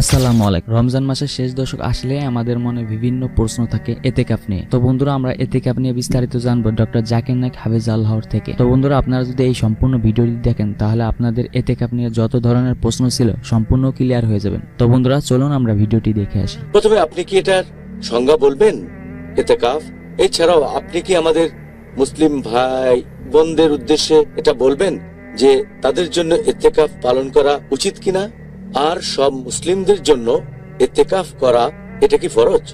আসসালামু আলাইকুম। রমজান মাসের শেষ দশক আসলে আমাদের মনে বিভিন্ন প্রশ্ন থাকে এতেকাফ নিয়ে। তো বন্ধুরা, আমরা এতেকাফ নিয়ে বিস্তারিত জানব ডক্টর জাকির নাইক হাফেজ আল্লাহর থেকে। তো বন্ধুরা, আপনারা যদি এই সম্পূর্ণ ভিডিওটি দেখেন, তাহলে আপনাদের এতেকাফ নিয়ে যত ধরনের প্রশ্ন ছিল সম্পূর্ণ ক্লিয়ার হয়ে যাবেন। তো বন্ধুরা, চলুন আমরা ভিডিওটি দেখে আসি। প্রথমে আপনি কি এটার সংজ্ঞা বলবেন এতেকাফ এছাড়াও আপনি কি আমাদের মুসলিম ভাই বোনদের উদ্দেশ্যে এটা বলবেন যে তাদের জন্য এতেকাফ পালন করা উচিত কিনা? আর সব মুসলিমদের জন্য এতেকাফ করা এটা কি ফরজ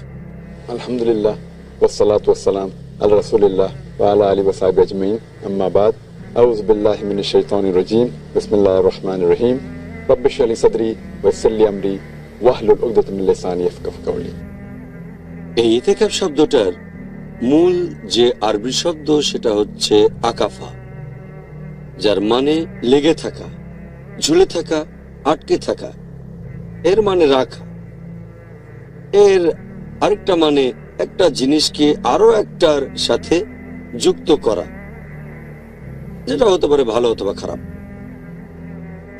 আলহামদুলিল্লাহ والصلاة والسلام على رسول الله وعلى آله وصحبه أجمعين أما بعد أعوذ بالله من الشيطان الرجيم بسم الله الرحمن الرحيم رب اشرح لي صدري ويسر لي أمري واحلل عقدة من لساني يفقهوا قولي এই ইতেকাফ শব্দটার মূল যে আরবি শব্দ সেটা হচ্ছে আকাফা যার মানে লেগে থাকা ঝুলে থাকা আটকে থাকা। এর মানে রাখা এর আরেকটা মানে একটা জিনিসকে আরও একটার সাথে যুক্ত করা। যেটা হতে পারে ভালো অথবা খারাপ।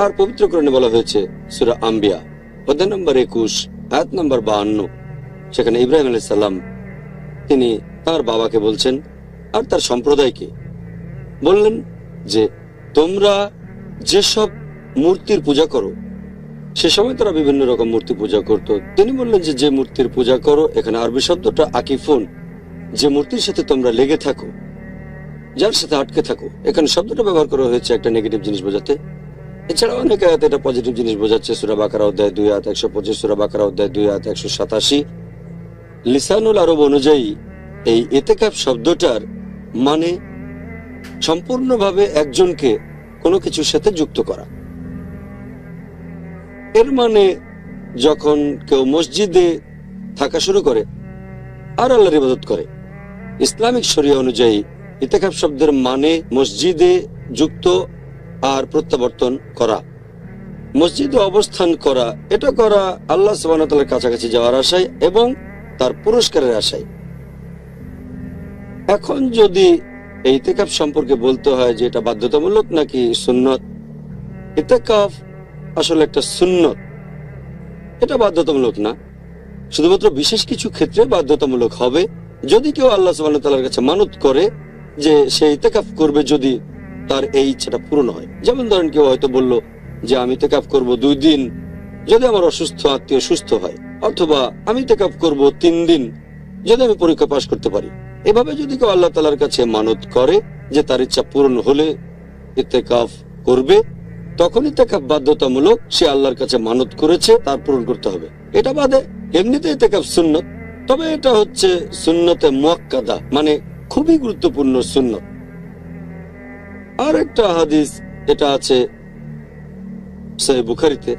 আর পবিত্রকরণে বলা হয়েছে সুরা আম্বিয়া, অধ্যায় নম্বর একুশ, আয়াত নম্বর বাহান্ন, সেখানে ইব্রাহিম আলাইসাল্লাম তিনি তার বাবাকে বলছেন আর তার সম্প্রদায়কে। বললেন যে, তোমরা যেসব মূর্তির পূজা করো সে সময় তারা বিভিন্ন রকম মূর্তি পূজা করত। তিনি বললেন যে যে মূর্তির পূজা করো, এখানে আরবি শব্দটা আকিফুন। যে মূর্তির সাথে তোমরা লেগে থাকো, যার সাথে আটকে থাকো, এখানে শব্দটা ব্যবহার করা হয়েছে একটা নেগেটিভ জিনিস বোঝাতে। এছাড়া অনেক আয়াত এটা পজিটিভ জিনিস বোঝাচ্ছে। সুরা বাকারা অধ্যায় দুই হাত একশো পঁচিশ, সুরা বাকারা অধ্যায় দুই হাত একশো সাতাশি। লিসানুল আরব অনুযায়ী এই এতেকাপ শব্দটার মানে সম্পূর্ণভাবে একজনকে কোনো কিছুর সাথে যুক্ত করা। এর মানে যখন কেউ মসজিদে থাকা শুরু করে আর আল্লাহর ইবাদত করে। ইসলামিক শরিয়া অনুযায়ী ইতেকাপ শব্দের মানে মসজিদে যুক্ত আর প্রত্যাবর্তন করা। মসজিদে অবস্থান করা, এটা করা আল্লাহ সুবাহতালের কাছাকাছি যাওয়ার আশায় এবং তার পুরস্কারের আশায়। এখন যদি এই ইতেকাফ সম্পর্কে বলতে হয় যে এটা বাধ্যতামূলক নাকি সুন্নত ইতেকাফ আসলে একটা সুন্নত। এটা বাধ্যতামূলক না। শুধুমাত্র বিশেষ কিছু ক্ষেত্রে বাধ্যতামূলক হবে যদি কেউ আল্লাহ সুবাহ কাছে মানত করে যে সে ইতেকাফ করবে যদি তার এই ইচ্ছাটা পূরণ হয়। যেমন ধরেন কেউ হয়তো বলল যে, আমি ইতেকাফ করব দুই দিন। যদি আমার অসুস্থ আত্মীয় সুস্থ হয়, অথবা আমি ইতেকাফ করব তিন দিন। যদি আমি পরীক্ষা পাশ করতে পারি। এভাবে যদি কেউ আল্লাহ তালার কাছে মানত করে যে, তার ইচ্ছা পূরণ হলে ইতেকাফ করবে তখন ইতেকাফ বাধ্যতামূলক সে আল্লাহর কাছে মানত করেছে, তার পূরণ করতে হবে। এটা বাদে এমনিতেই ইতেকাফ সুন্নত, তবে এটা হচ্ছে সুন্নতে মুয়াক্কাদা মানে খুবই গুরুত্বপূর্ণ সুন্নত। আর একটা হাদিস, এটা আছে বুখারিতে,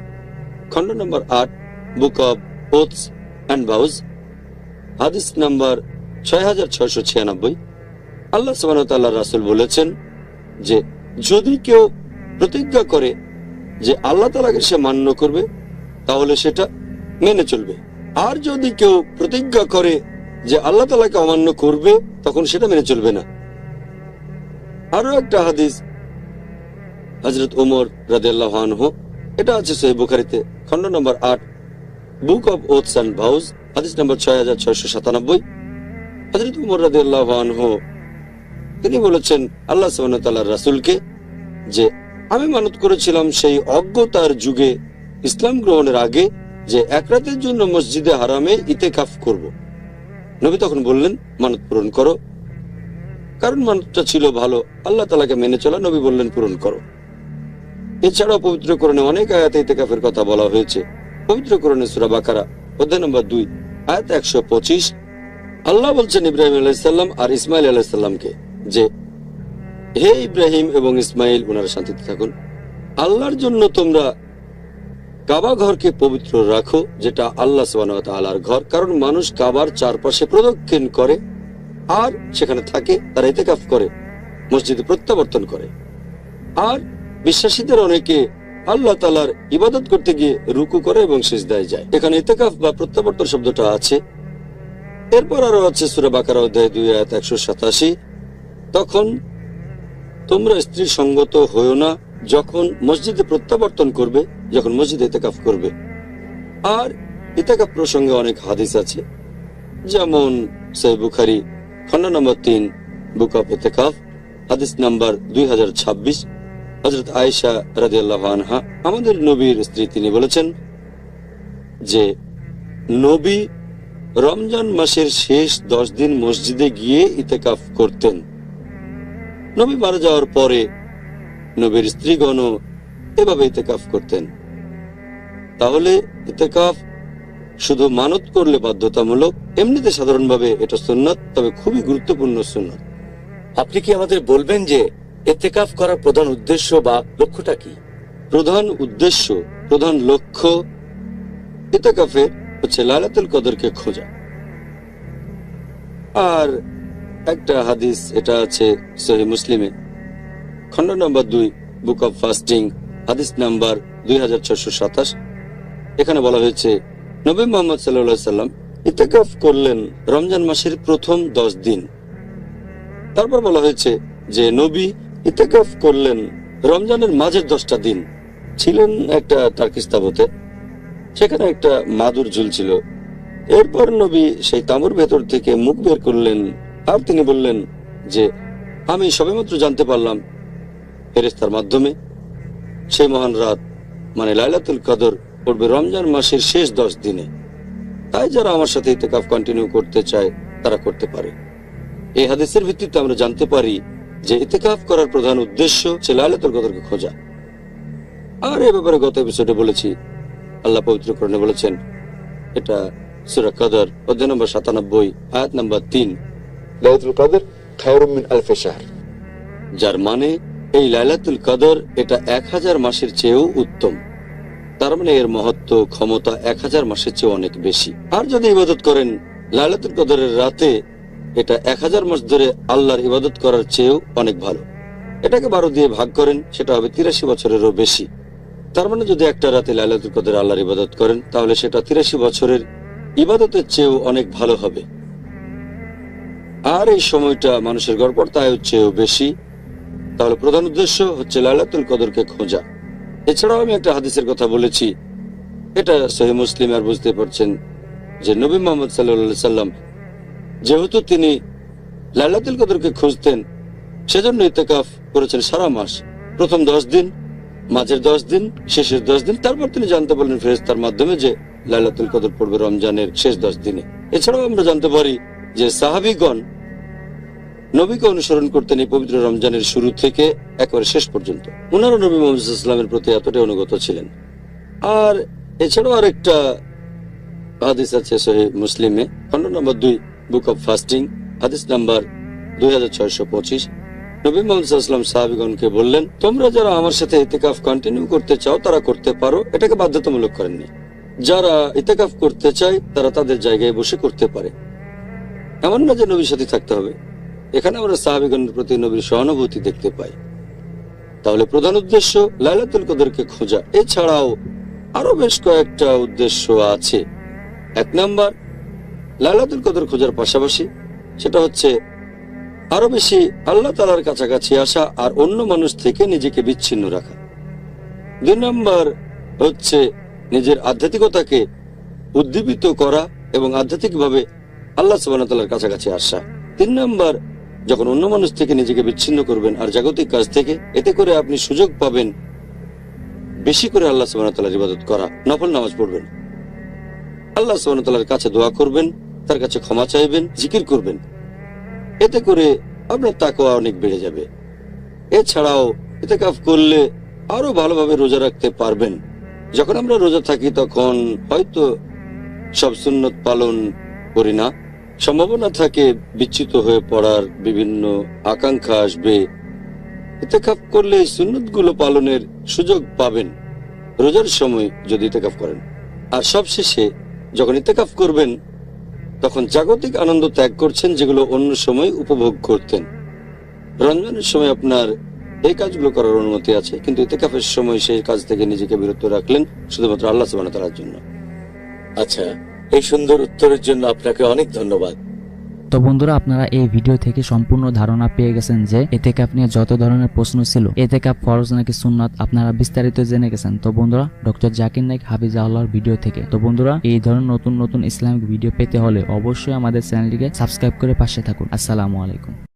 খণ্ড নম্বর আট, book of oaths and vows হাদিস নাম্বার ছয় হাজার ছয়শো ছিয়ানব্বই। আল্লাহ সুবাহ রাসুল বলেছেন যে, যদি কেউ প্রতিজ্ঞা করে যে আল্লাহ তালাকে সে মান্য করবে, তাহলে সেটা মেনে চলবে। আর যদি কেউ প্রতিজ্ঞা করে যে আল্লাহ তালাকে অমান্য করবে, তখন সেটা মেনে চলবে না। আরও একটা হাদিস হজরত ওমর রাদিয়াল্লাহু আনহু, এটা আছে সহি বুখারিতে, খণ্ড নম্বর আট, book of oaths and vows হাদিস নম্বর ছয় হাজার ছয়শো সাতানব্বই। হজরত উমর রাদিয়াল্লাহু আনহু, তিনি বলেছেন, আল্লাহ তাআলার রাসূলকে যে আমি মানত করেছিলাম সেই অজ্ঞতার যুগে ইসলাম গ্রহণের আগে যে এক রাতের জন্য মসজিদে হারামে ইতেকাফ করব। নবী তখন বললেন, মানত পূরণ করো। কারণ মানতটা ছিল ভালো, আল্লাহ তালাকে মেনে চলা নবী বললেন, পূরণ করো। এছাড়াও পবিত্রকরণে অনেক আয়াতে ইতেকাফের কথা বলা হয়েছে। পবিত্রকরণে সুরা বাকারা, অধ্যায় নম্বর দুই, আয়াত একশো পঁচিশ। আল্লাহ বলছেন ইব্রাহিম আলাইসাল্লাম আর ইসমাইল আলাইসাল্লামকে যে হে ইব্রাহিম এবং ইসমাইল ওনারা শান্তিতে থাকুন। আল্লাহর জন্য তোমরা কাবা ঘরকে পবিত্র রাখো, যেটা আল্লাহ সুবাহর ঘর, কারণ মানুষ কাবার চারপাশে প্রদক্ষিণ করে আর সেখানে থাকে, তারা ইতেকাফ করে, মসজিদে প্রত্যাবর্তন করে। আর বিশ্বাসীদের অনেকে আল্লাহ তালার ইবাদত করতে গিয়ে রুকু করে এবং সিজদায় যায়। এখানে ইতেকাফ বা প্রত্যাবর্তন শব্দটা আছে। এরপর আরও আছে সুরা বাকার অধ্যায় দুই, আয়াত একশো সাতাশি। তখন তোমরা স্ত্রী সঙ্গত হয়েও না যখন মসজিদে প্রত্যাবর্তন করবে, যখন মসজিদে ইতেকাফ করবে। আর ইতেকাফ প্রসঙ্গে অনেক হাদিস আছে। যেমন সৈ বুখারি, খন্ড নম্বর তিন, বুক অফ ইতেকাফ, হাদিস নাম্বার দুই হাজার ছাব্বিশ। হজরত আয়েশা রাদিয়াল্লাহু আনহা আমাদের নবীর স্ত্রী, তিনি বলেছেন যে, নবী রমজান মাসের শেষ দশ দিন মসজিদে গিয়ে ইতেকাফ করতেন। নবী মারা যাওয়ার পরে নবীর স্ত্রীগণও এভাবে ইতেকাফ করতেন। তাহলে ইতেকাফ শুধু মানত করলে বাধ্যতামূলক, এমনিতে সাধারণভাবে এটা সুন্নাত, তবে খুবই গুরুত্বপূর্ণ সুন্নাত। আপনি কি আমাদের বলবেন যে এতেকাফ করার প্রধান উদ্দেশ্য বা লক্ষ্যটা কি? প্রধান উদ্দেশ্য, প্রধান লক্ষ্য ইতেকাফের হচ্ছে লালাতুল কদরকে খোঁজা। আর একটা হাদিস, এটা আছে সহি মুসলিমে। খণ্ড নম্বর দুই, বুক অফ ফাস্টিং, হাদিস নাম্বার দুই হাজার ছশো সাতাশ। এখানে বলা হয়েছে, নবী মোহাম্মদ সাল্লাহ সাল্লাম ইতেকাফ করলেন রমজান মাসের প্রথম দশ দিন। তারপর বলা হয়েছে যে নবী ইতেকাফ করলেন রমজানের মাঝের দশটা দিন। ছিলেন একটা টার্কিস তাবুতে, সেখানে একটা মাদুর ঝুলছিল। এরপর নবী সেই তামুর ভেতর থেকে মুখ বের করলেন আর তিনি বললেন যে, আমি সবেমাত্র জানতে পারলাম ফেরেস্তার মাধ্যমে সেই মহান রাত মানে লাইলাতুল কদর, পড়বে রমজান মাসের শেষ দশ দিনে। তাই যারা আমার সাথে ইতেকাফ কন্টিনিউ করতে চায়, তারা করতে পারে। এই হাদিসের ভিত্তিতে আমরা জানতে পারি যে ইতেকাফ করার প্রধান উদ্দেশ্য সে লাইলাতুল কদরকে খোঁজা। আর এ ব্যাপারে গত এপিসোডে বলেছি। আল্লাহ পবিত্র করণে বলেছেন, এটা সুরা কদর, অধ্যায় নম্বর সাতানব্বই, আয়াত নম্বর তিন। লাইলাতুল কদর খায়রুম মিন শাহর যার মানে এই লাইলাতুল কদর এটা এক হাজার মাসের চেয়েও উত্তম। তার মানে এর মহত্ব, ক্ষমতা এক হাজার মাসের চেয়ে অনেক বেশি। আর যদি ইবাদত করেন লাইলাতুল কদরের রাতে এটা এক হাজার মাস ধরে আল্লাহর ইবাদত করার চেয়েও অনেক ভালো। এটাকে বারো দিয়ে ভাগ করেন, সেটা হবে তিরাশি বছরেরও বেশি। তার মানে যদি একটা রাতে লাইলাতুল কদর আল্লাহর ইবাদত করেন, তাহলে সেটা তিরাশি বছরের ইবাদতের চেয়েও অনেক ভালো হবে। আর এই সময়টা মানুষের গড়পড়তায়ুর চেয়েও বেশি। তাহলে প্রধান উদ্দেশ্য হচ্ছে লাইলাতুল কদরকে খোঁজা। এছাড়াও আমি একটা হাদিসের কথা বলেছি। এটা সহি মুসলিম আর বুঝতে পারছেন যে নবী মোহাম্মদ সাল্লা সাল্লাম যেহেতু তিনি লাইলাতুল কদরকে খুঁজতেন, সেজন্য ইতেকাফ করেছেন সারা মাস। প্রথম দশ দিন, মাঝের দশ দিন, শেষের দশ দিন, তারপর তিনি জানতে পারলেন ফেরেস্তার মাধ্যমে যে লাইলাতুল কদর পড়বে রমজানের শেষ দশ দিনে। এছাড়াও আমরা জানতে পারি যে সাহাবিগণ নবীকে অনুসরণ করতেন এই পবিত্র রমজানের শুরু থেকে একেবারে শেষ পর্যন্ত। ওনারা নবী মোহাম্মদ ইসলামের প্রতি এতটাই অনুগত ছিলেন। আর এছাড়াও আরেকটা হাদিস আছে সহি মুসলিমে, খন্ড নম্বর দুই, বুক অফ ফাস্টিং, হাদিস নাম্বার দুই হাজার ছয়শো পঁচিশ। নবী মোহাম্মদ ইসলাম সাহাবিগণকে বললেন, তোমরা যারা আমার সাথে ইতেকাফ কন্টিনিউ করতে চাও, তারা করতে পারো। এটাকে বাধ্যতামূলক করেননি। যারা ইতেকাফ করতে চায়, তারা তাদের জায়গায় বসে করতে পারে। এমন না যে নবীর সাথে থাকতে হবে। এখানে আমরা সাহাবিগণের প্রতি নবীর সহানুভূতি দেখতে পাই। তাহলে প্রধান উদ্দেশ্য লাইলাতুল কদরকে খোঁজা। এছাড়াও আরও বেশ কয়েকটা উদ্দেশ্য আছে। এক নাম্বার, লাইলাতুল কদর খোঁজার পাশাপাশি সেটা হচ্ছে আরও বেশি আল্লাহ তালার কাছাকাছি আসা আর অন্য মানুষ থেকে নিজেকে বিচ্ছিন্ন রাখা। দুই নম্বর হচ্ছে নিজের আধ্যাত্মিকতাকে উদ্দীপিত করা এবং আধ্যাত্মিকভাবে আল্লাহ সুবাহতাল্লার কাছাকাছি আসা। তিন নম্বর, যখন অন্য মানুষ থেকে নিজেকে বিচ্ছিন্ন করবেন আর জাগতিক কাজ থেকে, এতে করে আপনি সুযোগ পাবেন বেশি করে আল্লাহ সুবাহতাল্লার ইবাদত করা। নফল নামাজ পড়বেন। আল্লাহ সুবাহতাল্লার কাছে দোয়া করবেন, তার কাছে ক্ষমা চাইবেন, জিকির করবেন। এতে করে আপনার তাকওয়া অনেক বেড়ে যাবে। এছাড়াও এতে কাফ করলে আরও ভালোভাবে রোজা রাখতে পারবেন। যখন আমরা রোজা থাকি তখন হয়তো সব সুন্নত পালন করি না। সম্ভাবনা থাকে বিচ্যুত হয়ে পড়ার বিভিন্ন আকাঙ্ক্ষা আসবে। ইতেকাফ করলে সুন্নতগুলো পালনের সুযোগ পাবেন। রোজার সময় যদি ইতেকাফ করেন। আর সবশেষে যখন ইতেকাফ করবেন, তখন জাগতিক আনন্দ ত্যাগ করছেন যেগুলো অন্য সময় উপভোগ করতেন। রঞ্জনের সময় আপনার এই কাজগুলো করার অনুমতি আছে, কিন্তু ইতেকাফের সময় সেই কাজ থেকে নিজেকে বিরত রাখলেন শুধুমাত্র আল্লাহ সুবাহ তালার জন্য। আচ্ছা এই সুন্দর উত্তরের জন্য আপনাকে অনেক ধন্যবাদ। তো বন্ধুরা, আপনারা এই ভিডিও থেকে সম্পূর্ণ ধারণা পেয়ে গেছেন যে এতে কাপ নিয়ে যত ধরনের প্রশ্ন ছিল এতে কাপ ফরজ নাকি সুন্নাত, আপনারা বিস্তারিত জেনে গেছেন। তো বন্ধুরা, ডক্টর জাকির নাইক হাফিজ আল্লাহর ভিডিও থেকে। তো বন্ধুরা, এই ধরনের নতুন নতুন ইসলামিক ভিডিও পেতে হলে অবশ্যই আমাদের চ্যানেলটিকে সাবস্ক্রাইব করে পাশে থাকুন। আসসালামু আলাইকুম।